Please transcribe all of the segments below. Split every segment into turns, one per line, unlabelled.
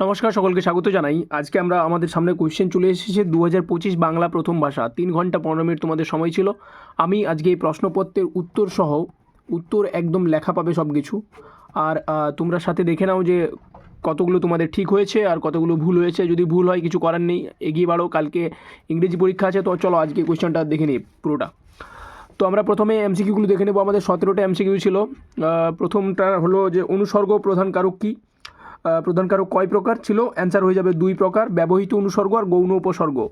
নমস্কার, সকলকে স্বাগত জানাই। আজকে আমরা আমাদের সামনে কোয়েশ্চেন চলে এসেছে দু হাজার পঁচিশ বাংলা প্রথম ভাষা। তিন ঘণ্টা পনেরো মিনিট তোমাদের সময় ছিল। আমি আজকে এই প্রশ্নপত্রের উত্তর সহ উত্তর একদম লেখা পাবে সব কিছু আর তোমরা সাথে দেখে নাও যে কতগুলো তোমাদের ঠিক হয়েছে আর কতগুলো ভুল হয়েছে। যদি ভুল হয়, কিছু করার নেই, এগিয়ে বাড়ো। কালকে ইংরেজি পরীক্ষা আছে, তো চলো আজকে কোয়েশ্চেনটা দেখে নিই পুরোটা। তো আমরা প্রথমে এমসিকিউগুলো দেখে নেব। আমাদের সতেরোটা এমসিকিউ ছিল। প্রথমটা হলো যে অনুসর্গ প্রধান কারক কী? আহ, প্রধান কারক কয় প্রকার ছিল? অ্যান্সার হয়ে যাবে দুই প্রকার ব্যবহৃত অনুসর্গ আর গৌণ উপসর্গ।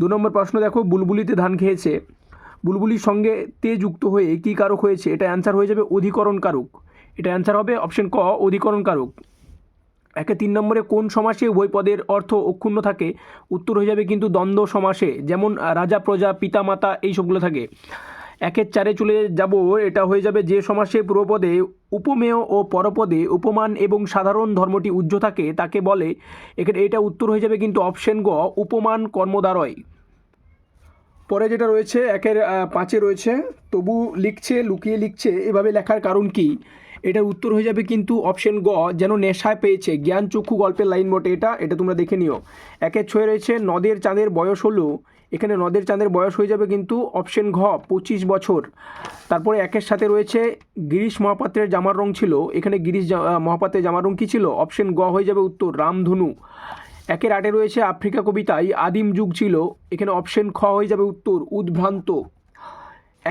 দু নম্বর প্রশ্ন দেখো বুলবুলিতে ধান খেয়েছে। বুলবুলির সঙ্গে তে যুক্ত হয়ে কী কারক হয়েছে? এটা অ্যান্সার হয়ে যাবে অধিকরণ কারক। এটা অ্যান্সার হবে অপশন ক অধিকরণ কারক। একে তিন নম্বরে কোন সমাসে উভয় পদের অর্থ অক্ষুণ্ণ থাকে? উত্তর হয়ে যাবে কিন্তু দ্বন্দ্ব সমাসে যেমন রাজা প্রজা পিতা মাতা এই সবগুলো থাকে। একের চারে চলে যাব, এটা হয়ে যাবে যে সমাসে পূর্বপদে উপমেয় ও পরপদে উপমান এবং সাধারণ ধর্মটি উজ্জ্ব থাকে, তাকে বলে, এখানে এটা উত্তর হয়ে যাবে কিন্তু অপশন গ, উপমান কর্মদ্বারয় পরে যেটা রয়েছে, একের পাঁচে রয়েছে, তবু লিখছে, লুকিয়ে লিখছে, এভাবে লেখার কারণ কি? এটার উত্তর হয়ে যাবে কিন্তু অপশন গ, যেন নেশায় পেয়েছে জ্ঞান চক্ষু গল্পের লাইন বটে এটা এটা তোমরা দেখে নিও। একের ছয়ে রয়েছে, নদের চাঁদের বয়স হলো এখানে নদের চাঁদের বয়স হয়ে যাবে কিন্তু অপশন ঘ, পঁচিশ বছর। তারপরে একের সাথে রয়েছে গিরিশ মহাপাত্রের জামার রং ছিল। এখানে গিরিশ মহাপাত্রের জামার রং কী ছিল? অপশন গ হয়ে যাবে উত্তর, রামধনু। একের আটে রয়েছে আফ্রিকা কবিতায় আদিম যুগ ছিল। এখানে অপশন খ হয়ে যাবে উত্তর, উদ্ভ্রান্ত।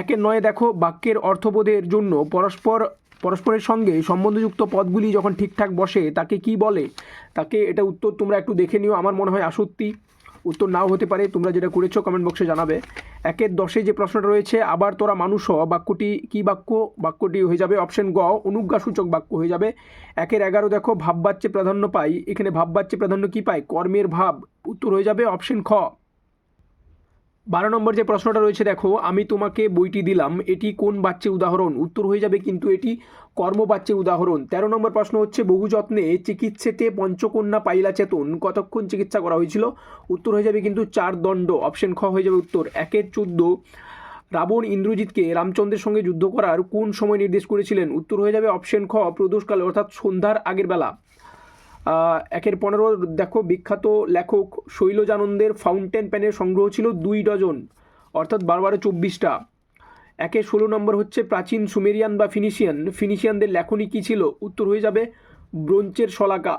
একের নয় দেখো বাক্যের অর্থবোধের জন্য পরস্পর, পরস্পরের সঙ্গে সম্বন্ধযুক্ত পদগুলি যখন ঠিকঠাক বসে, তাকে কি বলে? তাকে এটা উত্তর তোমরা একটু দেখে নিও। আমার মনে হয় আসত্তি উত্তর নাও হতে পারে, তোমরা যেটা করেছ কমেন্ট বক্সে জানাবে। একের দশে যে প্রশ্নটা রয়েছে, আবার তোরা মানুষ হ, বাক্যটি কি বাক্য? বাক্যটি হয়ে যাবে অপশন গ, অনুজ্ঞাসূচক বাক্য হয়ে যাবে। একের এগারো দেখো, ভাববাচ্যে প্রাধান্য পাই। এখানে ভাববাচ্যে প্রাধান্য কি পায়? কর্মের ভাব। উত্তর হয়ে যাবে অপশন খ। বারো নম্বর যে প্রশ্নটা রয়েছে, দেখো, আমি তোমাকে বইটি দিলাম, এটি কোন বাচ্চের উদাহরণ? উত্তর হয়ে যাবে কিন্তু এটি কর্মবাচ্যের উদাহরণ। তেরো নম্বর প্রশ্ন হচ্ছে, বহু যত্নে চিকিৎসেতে পঞ্চকন্যা পাইলা চেতন কতক্ষণ চিকিৎসা করা হয়েছিল? উত্তর হয়ে যাবে কিন্তু চার দণ্ড অপশন খ হয়ে যাবে উত্তর। একের চোদ্দ, রাবণ ইন্দ্রজিৎকে রামচন্দ্রের সঙ্গে যুদ্ধ করার কোন সময় নির্দেশ করেছিলেন? উত্তর হয়ে যাবে অপশন খ, প্রদোষকালে, অর্থাৎ সন্ধ্যার আগের বেলা। একের পনেরো, দেখো বিখ্যাত লেখক শৈলজানন্দের ফাউন্টেন পেনের সংগ্রহ ছিল দুই ডজন, অর্থাৎ বারো বারো চব্বিশটা। একে ষোলো নম্বর হচ্ছে প্রাচীন সুমেরিয়ান বা ফিনিশিয়ান। ফিনিশিয়ানদের লেখনী কী ছিল? উত্তর হয়ে যাবে, ব্রোঞ্চের শলাকা।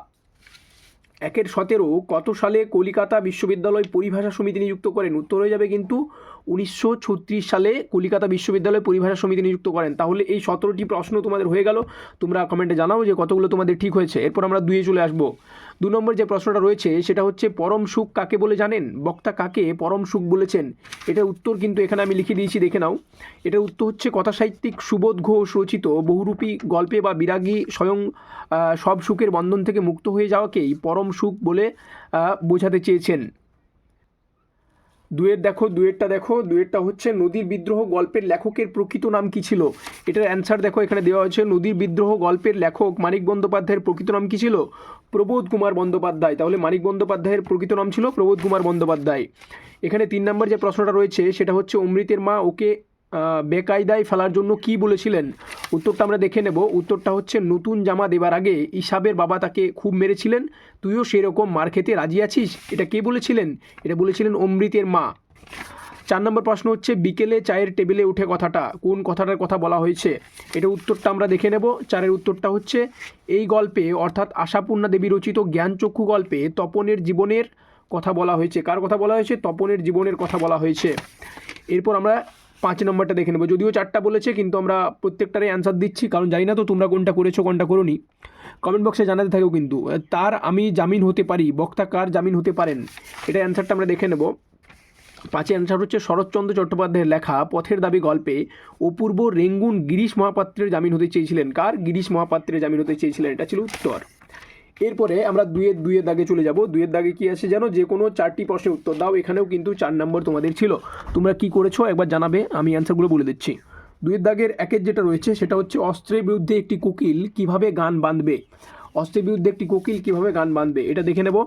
একের সতেরো, কত সালে কলিকাতা বিশ্ববিদ্যালয় পরিভাষা সমিতি নিযুক্ত করেন? উত্তর হয়ে যাবে কিন্তু উনিশশো ছত্রিশ সালে কলিকাতা বিশ্ববিদ্যালয় পরিভাষা সমিতি নিযুক্ত করেন। তাহলে এই সতেরোটি প্রশ্ন তোমাদের হয়ে গেল। তোমরা কমেন্টে জানাও যে কতগুলো তোমাদের ঠিক হয়েছে। এরপর আমরা দুয়ে চলে আসব। দু নম্বর যে প্রশ্নটা রয়েছে, সেটা হচ্ছে পরম সুখ কাকে বলে জানেন? বক্তা কাকে পরম সুখ বলেছেন? এটার উত্তর কিন্তু এখানে আমি লিখে দিয়েছি, দেখে নাও। এটার উত্তর হচ্ছে, কথাসাহিত্যিক সুবোধ ঘোষ রচিত বহুরূপী গল্পে বা বিরাগী স্বয়ং সব সুখের বন্ধন থেকে মুক্ত হয়ে যাওয়াকেই পরম সুখ বলে বোঝাতে চেয়েছেন। দুয়ের দেখো, দুয়েরটা দেখো, দুয়েরটা হচ্ছে নদীর বিদ্রোহ গল্পের লেখকের প্রকৃত নাম কি ছিল? এটার অ্যান্সার দেখো, এখানে দেওয়া হয়েছে, নদীর বিদ্রোহ গল্পের লেখক মানিক বন্দ্যোপাধ্যায়ের প্রকৃত নাম কি ছিল? প্রবোধ কুমার বন্দ্যোপাধ্যায়। তাহলে মানিক বন্দ্যোপাধ্যায়ের প্রকৃত নাম ছিল প্রবোধ কুমার বন্দ্যোপাধ্যায়। এখানে তিন নম্বর যে প্রশ্নটা রয়েছে, সেটা হচ্ছে অমৃতের মা ওকে বেকায়দায় ফেলার জন্য কি বলেছিলেন? উত্তরটা আমরা দেখে নেব। উত্তরটা হচ্ছে, নতুন জামা দেবার আগে ইসাবের বাবা তাকে খুব মেরেছিলেন। তুইও সেরকম মার খেতে রাজি আছিস? এটা কে বলেছিলেন? এটা বলেছিলেন অমৃতের মা। চার নম্বর প্রশ্ন হচ্ছে, বিকেলে চায়ের টেবিলে উঠে কথাটা, কোন কথাটার কথা বলা হয়েছে? এটা উত্তরটা আমরা দেখে নেব। চারের উত্তরটা হচ্ছে, এই গল্পে, অর্থাৎ আশাপূর্ণা দেবী রচিত জ্ঞানচক্ষু গল্পে তপনের জীবনের কথা বলা হয়েছে। কার কথা বলা হয়েছে? তপনের জীবনের কথা বলা হয়েছে। এরপর আমরা পাঁচ নম্বরটা দেখে নেব। যদিও চারটা বলেছে, কিন্তু আমরা প্রত্যেকটারই অ্যান্সার দিচ্ছি। কারণ জানি না তো তোমরা কোনটা করেছ, কোনটা করোনি। কমেন্ট বক্সে জানাতে থাকো কিন্তু। তার আমি জামিন হতে পারি, বক্তা কার জামিন হতে পারেন? এটা অ্যান্সারটা আমরা দেখে নেব। পাঁচে অ্যান্সার হচ্ছে শরৎচন্দ্র চট্টোপাধ্যায়ের লেখা, পথের দাবি গল্পে অপূর্ব রেঙ্গুন গিরিশ মহাপাত্রের জামিন হতে চেয়েছিলেন। কার? গিরিশ মহাপাত্রের জামিন হতে চেয়েছিলেন। এটা ছিল উত্তর। এরপরে আমরা দুয়ের দুইয়ের দাগে চলে যাব। দুইয়ের দাগে কি আছে জানো? যে কোনো চারটি প্রশ্নের উত্তর দাও। এখানেও কিন্তু চার নম্বর তোমাদের ছিল। তোমরা কি করেছ? একবার জানাবে। আমি অ্যান্সারগুলো বলে দিচ্ছি। দুইয়ের দাগের একের যেটা রয়েছে, সেটা হচ্ছে অস্ত্রের বিরুদ্ধে একটি কোকিল কীভাবে গান বাঁধবে? অস্ত্রের বিরুদ্ধে একটি কোকিল কীভাবে গান বাঁধবে? এটা দেখে নেব।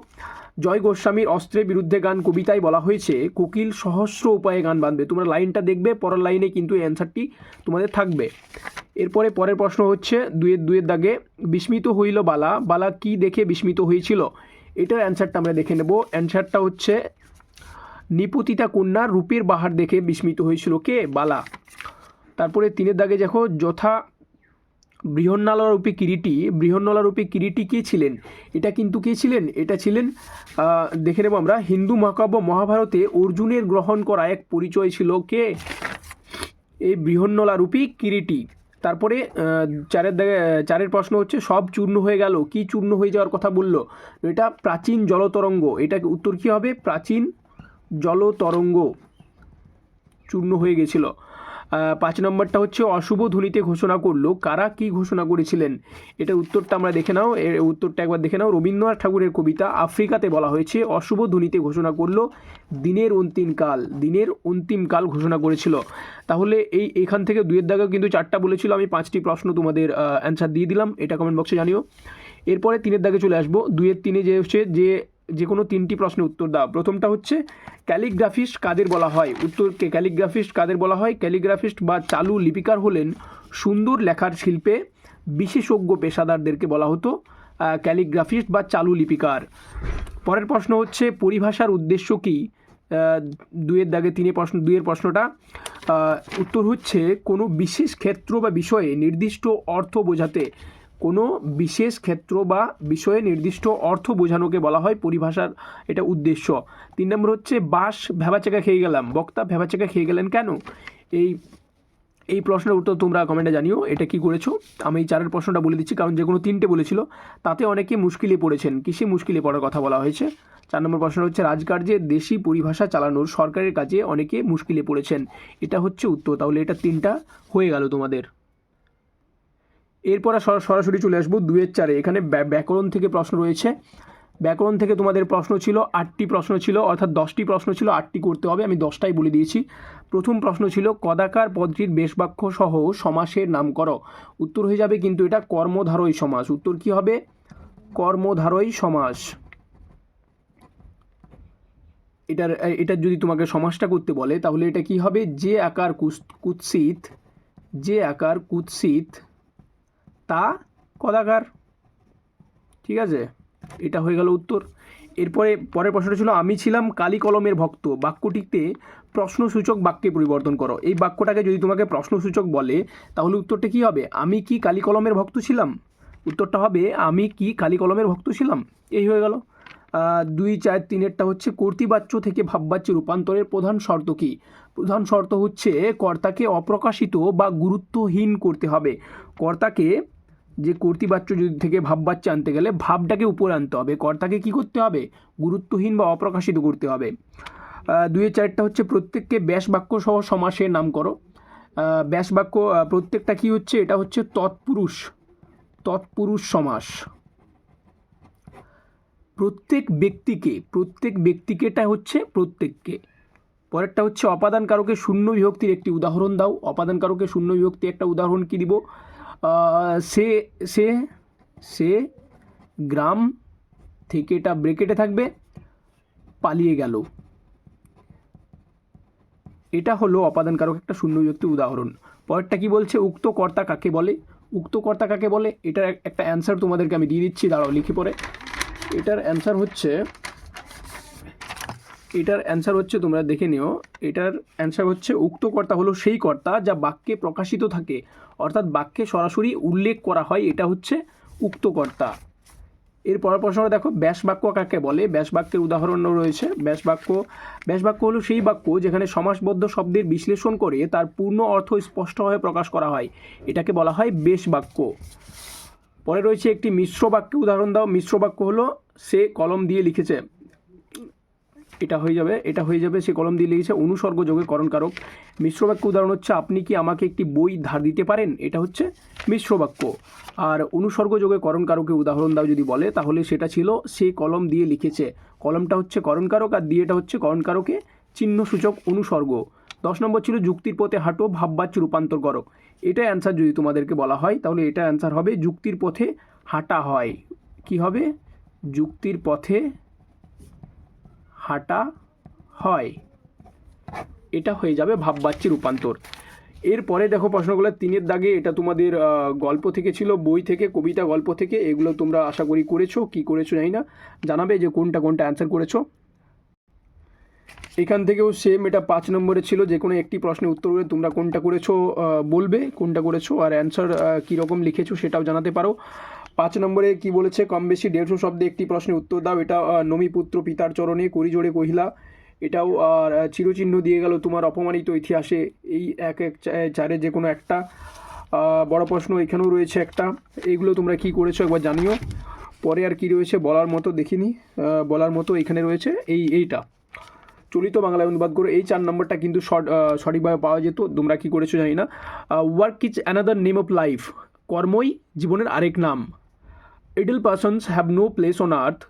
জয় গোস্বামীর অস্ত্রের বিরুদ্ধে গান কবিতায় বলা হয়েছে, কোকিল সহস্র উপায়ে গান বাঁধবে। তোমরা লাইনটা দেখবে, পরের লাইনে কিন্তু অ্যান্সারটি তোমাদের থাকবে। এরপরে পরের প্রশ্ন হচ্ছে দুয়ের দুয়ের দাগে বিস্মিত হইল বালা বালা কি দেখে বিস্মিত হয়েছিল এটার অ্যান্সারটা আমরা দেখে নেব। অ্যান্সারটা হচ্ছে, নিপতিতা কন্যা রূপের বাহার দেখে বিস্মিত হয়েছিল কে? বালা। তারপরে তিনের দাগে দেখো, যথা বৃহন্নলারূপী কিরিটি বৃহন্নলারূপী কিরিটি কে ছিলেন? এটা কিন্তু কে ছিলেন? এটা ছিলেন দেখে নেব আমরা, হিন্দু মহাকাব্য মহাভারতে অর্জুনের গ্রহণ করা এক পরিচয় ছিল কে? এই বৃহন্নলারূপী কিরিটি। তারপরে চারের চারের প্রশ্ন হচ্ছে, সব চূর্ণ হয়ে গেল, কি চূর্ণ হয়ে যাওয়ার কথা বলল? এটা প্রাচীন জলতরঙ্গ। এটা উত্তর কী হবে? প্রাচীন জলতরঙ্গ চূর্ণ হয়ে গেছিল। পাঁচ নম্বরটা হচ্ছে অশুভ ধ্বনিতে ঘোষণা করল। কারা কি ঘোষণা করেছিলেন? এটা উত্তরটা আমরা দেখে নাও। এর উত্তরটা একবার দেখে নাও। রবীন্দ্রনাথ ঠাকুরের কবিতা আফ্রিকাতে বলা হয়েছে, অশুভ ধ্বনিতে ঘোষণা করল। দিনের অন্তিম কাল, দিনের অন্তিম কাল ঘোষণা করেছিল। তাহলে এই এখান থেকে দুয়ের দাগেও কিন্তু চারটা বলেছিল। আমি পাঁচটি প্রশ্ন তোমাদের অ্যান্সার দিয়ে দিলাম। এটা কমেন্ট বক্সে জানিও। এরপরে তিনের দাগে চলে আসব। দুয়ের তিনে যে হচ্ছে যে যে কোনো তিনটি প্রশ্নের উত্তর দাও। প্রথমটা হচ্ছে ক্যালিগ্রাফিস্ট কাদের বলা হয়? উত্তরকে ক্যালিগ্রাফিস্ট কাদের বলা হয়? ক্যালিগ্রাফিস্ট বা চালু লিপিকার হলেন সুন্দর লেখার শিল্পে বিশেষজ্ঞ পেশাদারদেরকে বলা হতো ক্যালিগ্রাফিস্ট বা চালু লিপিকার। পরের প্রশ্ন হচ্ছে পরিভাষার উদ্দেশ্য কী? আহ, দুইয়ের দাগে তিনে প্রশ্ন দুয়ের প্রশ্নটা উত্তর হচ্ছে কোনো বিশেষ ক্ষেত্র বা বিষয়ে নির্দিষ্ট অর্থ বোঝাতে। কোনো বিশেষ ক্ষেত্র বা বিষয়ে নির্দিষ্ট অর্থ বোঝানোকে বলা হয় পরিভাষার এটা উদ্দেশ্য। তিন নম্বর হচ্ছে, বাস ভেবাচাকা খেয়ে গেলাম। বক্তা ভেবাচাকা খেয়ে গেলেন কেন? এই এই প্রশ্নের উত্তর তোমরা কমেন্টে জানিও, এটা কি করেছ? আমি এই চারের প্রশ্নটা বলে দিচ্ছি, কারণ যে কোনো তিনটে বলেছিল, তাতে অনেকে মুশকিলে পড়েছেন। কিসে মুশকিলে পড়ার কথা বলা হয়েছে? চার নম্বর প্রশ্ন হচ্ছে, রাজকার্যে দেশি পরিভাষা চালানোর সরকারের কাজে অনেকে মুশকিলে পড়েছেন। এটা হচ্ছে উত্তর। তাহলে এটা তিনটা হয়ে গেল তোমাদের। এরপর সরা- সরাসরি চলে আসব দুয়ের চারে। এখানে ব্যা- ব্যাকরণ থেকে প্রশ্ন রয়েছে। ব্যাকরণ থেকে তোমাদের প্রশ্ন ছিল, আটটি প্রশ্ন ছিল, অর্থাৎ দশটি প্রশ্ন ছিল, আটটি করতে হবে, আমি দশটাই বলে দিয়েছি। প্রথম প্রশ্ন ছিল, কদাকার পদটির বেশবাক্য সহ সমাসের নাম করো উত্তর হয়ে যাবে কিন্তু এটা কর্মধারয় সমাস। উত্তর কি হবে? কর্মধারয় সমাস। এটার এটার যদি তোমাকে সমাসটা করতে বলে, তাহলে এটা কি হবে? যে আকার কুৎসিত, যে আকার কুৎসিত তা কদাকার। ঠিক আছে? এটা হয়ে গেল উত্তর। এরপরে পরের প্রশ্নটা ছিল, আমি ছিলাম কালি কলমের ভক্ত। বাক্যটিতে প্রশ্নসূচক বাক্যে পরিবর্তন করো। এই বাক্যটাকে যদি তোমাকে প্রশ্নসূচক বলে, তাহলে উত্তরটা কি হবে? আমি কি কালি কলমের ভক্ত ছিলাম? উত্তরটা হবে, আমি কি কালি কলমের ভক্ত ছিলাম? এই হয়ে গেল। দুই চার তিনেরটা হচ্ছে কর্তৃবাচ্য থেকে ভাববাচ্যে রূপান্তরের প্রধান শর্ত কী? প্রধান শর্ত হচ্ছে কর্তাকে অপ্রকাশিত বা গুরুত্বহীন করতে হবে। কর্তাকে যে কর্তৃবাচ্য যদি থেকে ভাব ভাববাচ্য আনতে গেলে ভাবটাকে উপরে আনতে হবে, কর্তাকে কি করতে হবে? গুরুত্বহীন বা অপ্রকাশিত করতে হবে। দুইয়ের চারটা হচ্ছে প্রত্যেককে ব্যাস বাক্য সহ সমাসের নাম করো ব্যাস বাক্য প্রত্যেকটা কি হচ্ছে? এটা হচ্ছে তৎপুরুষ তৎপুরুষ সমাস। প্রত্যেক ব্যক্তিকে, প্রত্যেক ব্যক্তিকেটা হচ্ছে প্রত্যেককে। পরেরটা হচ্ছে অপাদান কারকে শূন্য বিভক্তির একটি উদাহরণ দাও। অপাদান কারকে শূন্য বিভক্তি একটা উদাহরণ কি দিব? সে সে সে গ্রাম থেকে এটা ব্রেকেটে থাকবে, পালিয়ে গেল। এটা হলো অপাদান কারক একটা শূন্য বিভক্তি উদাহরণ। পরেরটা কি বলছে? উক্ত কর্তা কাকে বলে? উক্ত কর্তা কাকে বলে? এটার এক- একটা অ্যান্সার তোমাদেরকে আমি দিয়ে দিচ্ছি, দাঁড়াও, লিখে পরে এটার অ্যান্সার হচ্ছে এটার অ্যান্সার হচ্ছে, তোমরা দেখে নিও, এটার অ্যান্সার হচ্ছে, উক্ত কর্তা হলো সেই কর্তা যা বাক্যে প্রকাশিত থাকে। অর্থাৎ বাক্যে সরাসরি উল্লেখ করা হয়, এটা হচ্ছে উক্ত কর্তা। এর পরের প্রশ্নটা দেখো, ব্যাস বাক্য কাকে বলে? ব্যাস বাক্যের উদাহরণও রয়েছে। ব্যাস বাক্য ব্যাস বাক্য হলো সেই বাক্য যেখানে সমাসবদ্ধ শব্দের বিশ্লেষণ করে তার পূর্ণ অর্থ স্পষ্টভাবে প্রকাশ করা হয়। এটাকে বলা হয় বেশ বাক্য। পরে রয়েছে একটি মিশ্র বাক্য, উদাহরণ দাও, মিশ্র বাক্য হলো, সে কলম দিয়ে লিখেছে। এটা হয়ে যাবে, এটা হয়ে যাবে, সে কলম দিয়ে লিখেছে, অনুসর্গ যোগে করণকারক। মিশ্র বাক্য উদাহরণ হচ্ছে, আপনি কি আমাকে একটি বই ধার দিতে পারেন? এটা হচ্ছে মিশ্র বাক্য। আর অনুসর্গ যোগে করণকারকের উদাহরণ দাও যদি বলে, তাহলে সেটা ছিল, সে কলম দিয়ে লিখেছে। কলমটা হচ্ছে করণকারক, আর দিয়েটা হচ্ছে করণকারকে চিহ্নসূচক অনুসর্গ। দশ নম্বর ছিল, যুক্তির পথে হাঁটো, ভাববাচ্য রূপান্তর করো। এটা অ্যান্সার যদি তোমাদেরকে বলা হয়, তাহলে এটা অ্যান্সার হবে, যুক্তির পথে হাঁটা হয়। কি হবে? যুক্তির পথে হাঁটা হয়। এটা হয়ে যাবে ভাববাচ্যে রূপান্তর। এরপরে দেখো প্রশ্নগুলো, তিনের দাগে এটা তোমাদের গল্প থেকে ছিল, বই থেকে, কবিতা গল্প থেকে, এগুলো তোমরা আশা করি করেছ, কি করেছ জানি না। জানাবে যে কোনটা কোনটা অ্যান্সার করেছ। এখান থেকেও সেম এটা পাঁচ নম্বরে ছিল, যে কোনো একটি প্রশ্নের উত্তর করে তোমরা কোনটা করেছ বলবে, কোনটা করেছ, আর অ্যান্সার কীরকম লিখেছো সেটাও জানাতে পারো। পাঁচ নম্বরে কি বলেছে, কম বেশি দেড়শো শব্দে একটি প্রশ্নের উত্তর দাও, এটা নমিপুত্র পিতার চরণে করি জোড়ে কহিলা, এটাও চিরচিহ্ন দিয়ে গেল তোমার অপমানিত ইতিহাসে, এই এক এক চারে যে কোনো একটা বড় প্রশ্ন এখানেও রয়েছে একটা এইগুলো তোমরা কি করেছ একবার জানিও, পরে আর কি রয়েছে বলার মতো দেখিনি বলার মতো এখানে রয়েছে, এই, এইটা। চলিত বাংলায় অনুবাদ করে, এই চার নম্বরটা কিন্তু শর্ট সঠিকভাবে পাওয়া যেত, তোমরা কি করেছ জানি না work is another name of life কর্মই জীবনের আরেক নাম। Idle persons have no place on earth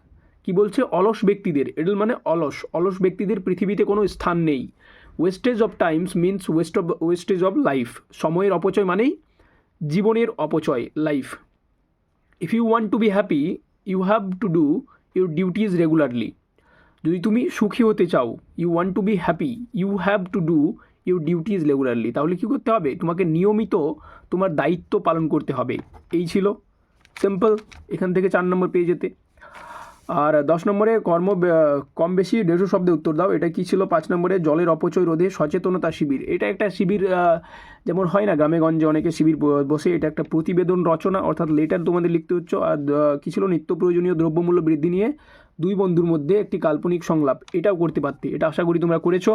কি বলছে? অলস ব্যক্তিদের। এডল মানে অলস। অলস ব্যক্তিদের পৃথিবীতে কোনো স্থান নেই। Wastage of times means waste of wastage of life সময়ের অপচয় মানেই জীবনের অপচয় life if you want to be happy you have to do your duties regularly যদি তুমি সুখী হতে চাও you want to be happy you have to do your duties regularly তাহলে কী করতে হবে? তোমাকে নিয়মিত তোমার দায়িত্ব পালন করতে হবে। এই ছিল সিম্পল, এখান থেকে চার নম্বর পেয়ে যেতে। আর দশ নম্বরে কর্ম কম বেশি দেড়শো শব্দে উত্তর দাও। এটা কি ছিল পাঁচ নম্বরে? জলের অপচয় রোধে সচেতনতা শিবির। এটা একটা শিবির যেমন হয় না গ্রামে গঞ্জে অনেকে শিবির বসে এটা একটা প্রতিবেদন রচনা, অর্থাৎ লেটার তোমাদের লিখতে হচ্ছে। আর কি ছিল? নিত্য প্রয়োজনীয় দ্রব্যমূল্য বৃদ্ধি নিয়ে দুই বন্ধুর মধ্যে একটি কাল্পনিক সংলাপ। এটাও করতে পারতে। এটা আশা করি তোমরা করেছ।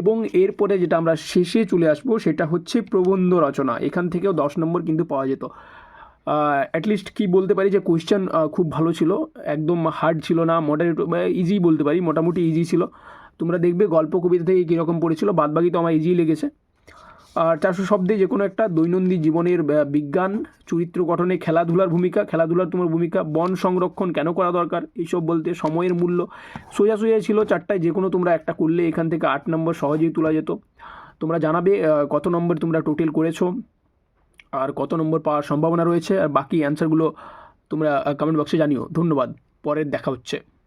এবং এরপরে যেটা আমরা শেষে চলে আসব, সেটা হচ্ছে প্রবন্ধ রচনা। এখান থেকেও দশ নম্বর কিন্তু পাওয়া যেত। অ্যাটলিস্ট কি বলতে পারি যে কোয়েশ্চেন খুব ভালো ছিল। একদম হার্ড ছিল না মডারেট ইজি বলতে পারি, মোটামুটি ইজি ছিল। তোমরা দেখবে গল্প কবিতা থেকে কীরকম পড়েছিল, বাদবাকি তো আমার ইজি লেগেছে। আর চারশো শব্দে যে কোনো একটা দৈনন্দিন জীবনের বিজ্ঞান, চরিত্র গঠনে খেলাধুলার ভূমিকা, খেলাধুলার তোমার ভূমিকা, বন সংরক্ষণ কেন করা দরকার, এইসব বলতে সময়ের মূল্য। সোজা সোজা ছিল চারটায়, যে কোনো তোমরা একটা করলে এখান থেকে আট নম্বর সহজেই তোলা যেত। তোমরা জানাবে কত নম্বর তোমরা টোটাল করেছ। আর কত নম্বর পাওয়ার সম্ভাবনা রয়েছে? আর বাকি অ্যান্সারগুলো তোমরা কমেন্ট বক্সে জানিও। ধন্যবাদ। পরের দেখা হচ্ছে।